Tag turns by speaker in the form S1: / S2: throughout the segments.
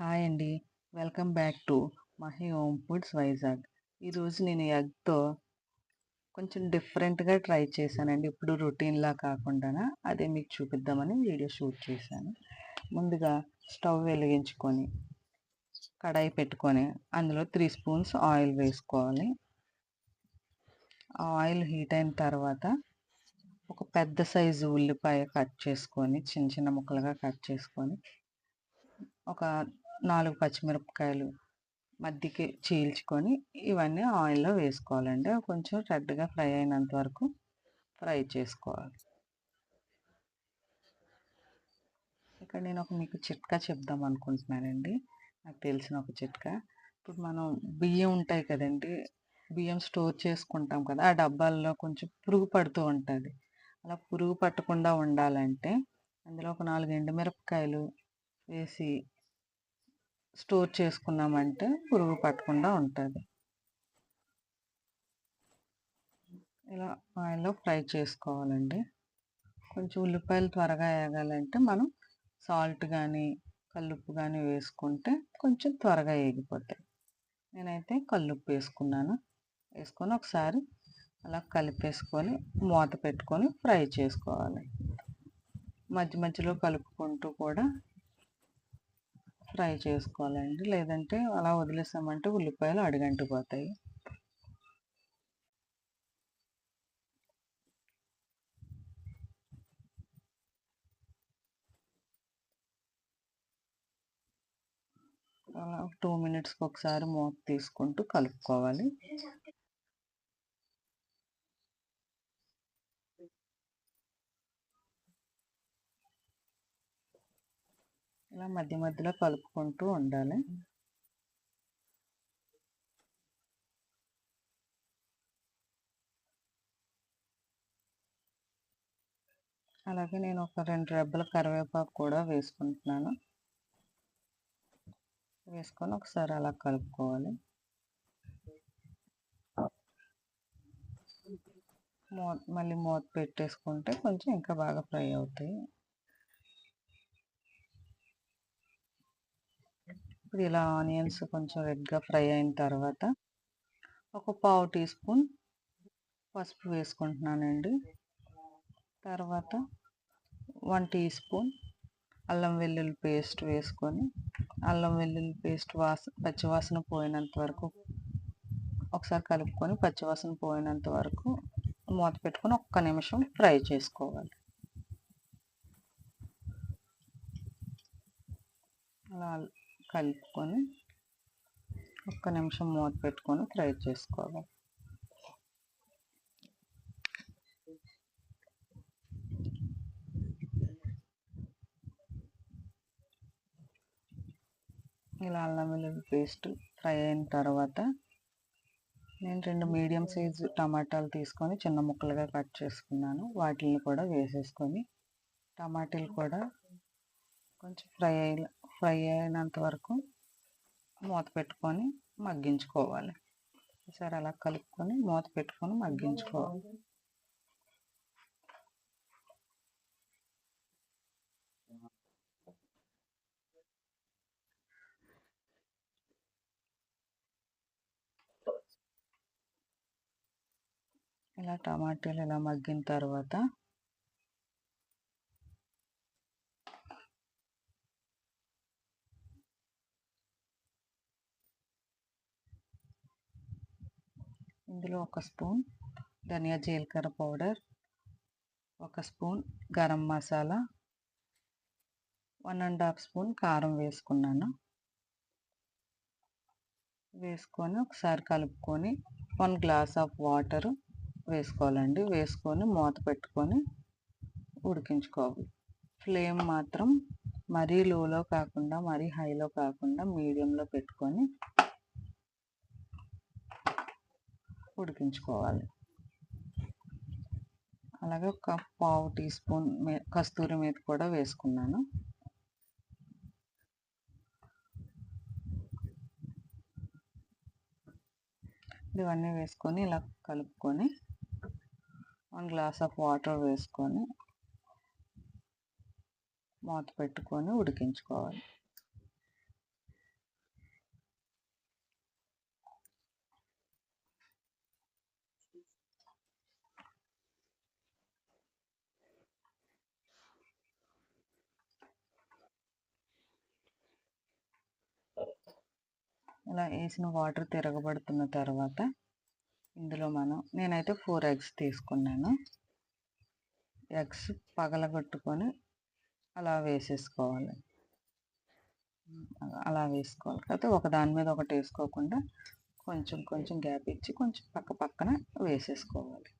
S1: Hi అండి. Welcome back to Mahi Home Foods Vizag. ఈరోజు నేను ఎగ్తో కొంచెం డిఫరెంట్గా ట్రై చేశానండి. ఇప్పుడు రొటీన్లా కాకుండా అదే మీకు చూపిద్దామని వీడియో షూట్ చేశాను. ముందుగా స్టవ్ వెలిగించుకొని కడాయి పెట్టుకొని అందులో త్రీ స్పూన్స్ ఆయిల్ వేసుకోవాలి. ఆయిల్ హీట్ అయిన తర్వాత ఒక పెద్ద సైజు ఉల్లిపాయ కట్ చేసుకొని చిన్న చిన్న ముక్కలుగా కట్ చేసుకొని ఒక నాలుగు పచ్చిమిరపకాయలు మధ్యకి చీల్చుకొని ఇవన్నీ ఆయిల్లో వేసుకోవాలండి. కొంచెం రెడ్గా ఫ్రై అయినంత వరకు ఫ్రై చేసుకోవాలి. ఇక్కడ నేను ఒక మీకు చిట్కా చెప్దాం అనుకుంటున్నానండి. నాకు తెలిసిన ఒక చిట్కా. ఇప్పుడు మనం బియ్యం ఉంటాయి కదండి బియ్యం స్టోర్ చేసుకుంటాం కదా ఆ డబ్బాల్లో కొంచెం పురుగు పడుతూ ఉంటుంది. అలా పురుగు పట్టకుండా ఉండాలంటే అందులో ఒక నాలుగు ఎండుమిరపకాయలు వేసి స్టోర్ చేసుకున్నామంటే పురుగు పట్టకుండా ఉంటుంది. ఇలా ఆయిల్లో ఫ్రై చేసుకోవాలండి. కొంచెం ఉల్లిపాయలు త్వరగా వేగాలంటే మనం సాల్ట్ కానీ కల్లుప్పు కానీ వేసుకుంటే కొంచెం త్వరగా వేగిపోతాయి నేనైతే కల్లుప్పు వేసుకున్నాను. వేసుకొని ఒకసారి అలా కలిపేసుకొని మూత పెట్టుకొని ఫ్రై చేసుకోవాలి. మధ్య మధ్యలో కలుపుకుంటూ కూడా ఫ్రై చేసుకోవాలండి. లేదంటే అలా వదిలేసామంటే ఉల్లిపాయలు అడిగంటిపోతాయి. అలా టూ మినిట్స్కి ఒకసారి మూత తీసుకుంటూ కలుపుకోవాలి. ఇలా మధ్య మధ్యలో కలుపుకుంటూ ఉండాలి. అలాగే నేను ఒక రెండు రెబ్బల కరివేపాకు కూడా వేసుకుంటున్నాను. వేసుకొని ఒకసారి అలా కలుపుకోవాలి. మూ మళ్ళీ మూత పెట్టేసుకుంటే కొంచెం ఇంకా బాగా ఫ్రై అవుతాయి. ఇప్పుడు ఇలా ఆనియన్స్ కొంచెం రెడ్గా ఫ్రై అయిన తర్వాత ఒక పావు టీ స్పూన్ పసుపు వేసుకుంటున్నానండి. తర్వాత వన్ టీ స్పూన్ అల్లం వెల్లుల్లి పేస్ట్ వేసుకొని అల్లం వెల్లుల్లి పేస్ట్ వాస పచ్చివాసన పోయినంత వరకు ఒకసారి కలుపుకొని పచ్చివాసన పోయినంత వరకు మూత పెట్టుకొని ఒక్క నిమిషం ఫ్రై చేసుకోవాలి అలా కలుపుకొని ఒక్క నిమిషం మూత పెట్టుకొని ఫ్రై చేసుకోవాలి. ఇలా అల్లం వెల్లుల్లి పేస్ట్ ఫ్రై అయిన తర్వాత నేను రెండు మీడియం సైజు టమాటాలు తీసుకొని చిన్న ముక్కలుగా కట్ చేసుకున్నాను. వాటిని కూడా వేసేసుకొని టమాటాలు కూడా కొంచెం ఫ్రై అయ్యి ఫ్రై అయినంత వరకు మూత పెట్టుకొని మగ్గించుకోవాలి. ఒకసారి అలా కలుపుకొని మూత పెట్టుకొని మగ్గించుకోవాలి. ఇలా టమాటాలు ఇలా మగ్గిన తర్వాత ఇందులో ఒక స్పూన్ ధనియా జీలకర్ర పౌడర్ ఒక spoon garam masala one and half spoon కారం వేసుకున్నాను. వేసుకొని ఒకసారి కలుపుకొని వన్ గ్లాస్ ఆఫ్ వాటర్ వేసుకోవాలండి. వేసుకొని మూత పెట్టుకొని ఉడికించుకోవాలి. ఫ్లేమ్ మాత్రం మరీ లోలో కాకుండా మరీ హైలో కాకుండా మీడియంలో పెట్టుకొని ఉడికించుకోవాలి. అలాగే ఒక పావు టీ స్పూన్ కస్తూరి మీద కూడా వేసుకున్నాను. ఇవన్నీ వేసుకొని ఇలా కలుపుకొని వన్ గ్లాస్ ఆఫ్ వాటర్ వేసుకొని మూత పెట్టుకొని ఉడికించుకోవాలి. ఇలా వేసిన వాటర్ తిరగబడుతున్న తర్వాత ఇందులో మనం నేనైతే ఫోర్ ఎగ్స్ తీసుకున్నాను. ఎగ్స్ పగలగొట్టుకొని అలా వేసేసుకోవాలి. అలా వేసుకోవాలి. కాకపోతే ఒక దాని మీద ఒకటి వేసుకోకుండా కొంచెం కొంచెం గ్యాప్ ఇచ్చి కొంచెం పక్క పక్కన వేసేసుకోవాలి.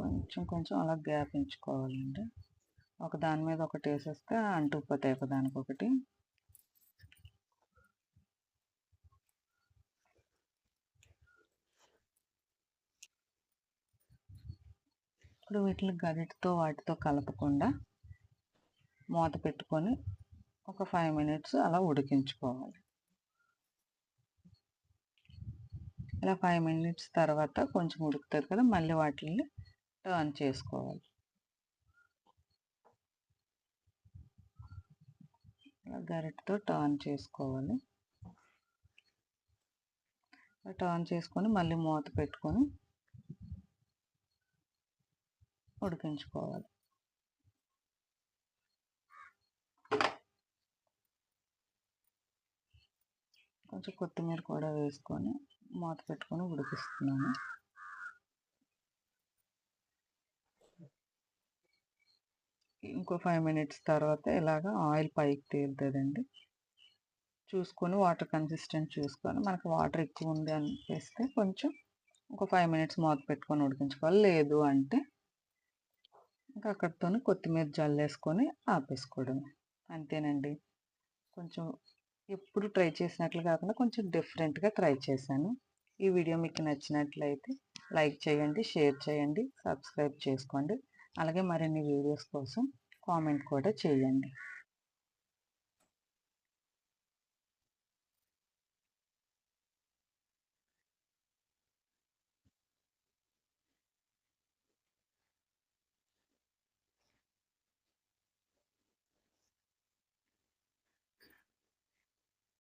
S1: కొంచెం కొంచెం అలా గ్యాప్ ఎంచుకోవాలండి. ఒక దాని మీద ఒకటి వేసేస్తే అంటుకుపోతాయి ఒక దానికొకటి ఇప్పుడు వీటిని గరిటతో వాటితో కలపకుండా మూత పెట్టుకొని ఒక ఫైవ్ మినిట్స్ అలా ఉడికించుకోవాలి. ఇలా ఫైవ్ మినిట్స్ తర్వాత కొంచెం ఉడుకుతుంది కదా మళ్ళీ వాటిని టర్న్ చేసుకోవాలి. గరిటతో టర్న్ చేసుకోవాలి. టర్న్ చేసుకొని మళ్ళీ మూత పెట్టుకొని ఉడికించుకోవాలి. కొంచెం కొత్తిమీర కూడా వేసుకొని మూత పెట్టుకొని ఉడికిస్తున్నాను. ఇంకో ఫైవ్ మినిట్స్ తర్వాత ఇలాగ ఆయిల్ పైకి తేలుతుందండి. చూసుకొని వాటర్ కన్సిస్టెంట్ చూసుకొని మనకు వాటర్ ఎక్కువ ఉంది అనిపిస్తే కొంచెం ఒక ఫైవ్ మినిట్స్ మూత పెట్టుకొని ఉడికించుకోవాలి. లేదు అంటే ఇంకా అక్కడితో కొత్తిమీర జల్లేసుకొని ఆపేసుకోవడం. అంతేనండి. కొంచెం ఎప్పుడు ట్రై చేసినట్లు కాకుండా కొంచెం డిఫరెంట్గా ట్రై చేశాను. ఈ వీడియో మీకు నచ్చినట్లయితే లైక్ చేయండి షేర్ చేయండి సబ్స్క్రైబ్ చేసుకోండి. అలాగే మరిన్ని వీడియోస్ కోసం కామెంట్ కూడా చేయండి.